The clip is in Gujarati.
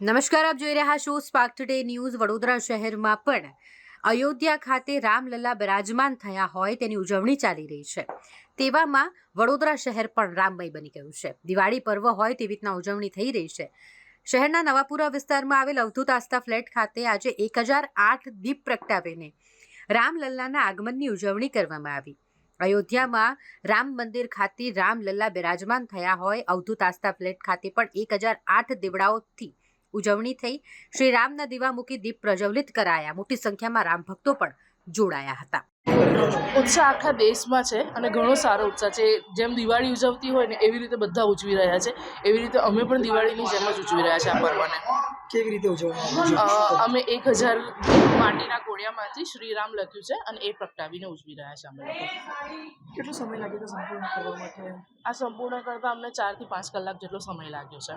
નમસ્કાર, આપ જોઈ રહ્યા છો સ્પાર્ક ટુડે ન્યૂઝ વડોદરા શહેરમાં પણ. અયોધ્યા ખાતે રામલલ્લા બિરાજમાન થયા હોય તેની ઉજવણી ચાલી રહી છે. તેવામાં વડોદરા શહેર પણ રામમય બની ગયું છે. દિવાળી પર્વ હોય તેવી રીતના ઉજવણી થઈ રહી છે. શહેરના નવાપુરા વિસ્તારમાં આવેલ અવધૂત આસ્થા ફ્લેટ ખાતે આજે એક હજાર આઠ દીપ પ્રગટાવીને રામલલ્લાના આગમનની ઉજવણી કરવામાં આવી. અયોધ્યામાં રામ મંદિર ખાતે રામલલ્લા બિરાજમાન થયા હોય અવધૂત આસ્થા ફ્લેટ ખાતે પણ એક હજાર આઠ દીવડાઓથી ઉજવણી થઈ. શ્રી રામના દીવા મૂકી દીપ પ્રજ્વલિત કરાયા. મોટી સંખ્યામાં રામ ભક્તો પણ જોડાયા હતા. ઉત્સાહ આખા દેશમાં છે અને ઘણો સારો ઉત્સાહ છે. જેમ દિવાળી ઉજવતી હોય ને એવી રીતે બધા ઉજવી રહ્યા છે. એવી રીતે અમે પણ દિવાળીની જેમ જ ઉજવી રહ્યા છે આ પર્વને. કેવી રીતે ઉજવવામાં? અમે એક હજાર માટીના ગોળિયામાંથી શ્રીરામ લખ્યું છે અને એ પ્રગટાવીને ઉજવી રહ્યા છે અમે કેટલો સમય લાગે સંપૂર્ણ કરવા માટે? આ સંપૂર્ણ કરતાં અમને ચારથી પાંચ કલાક જેટલો સમય લાગ્યો છે.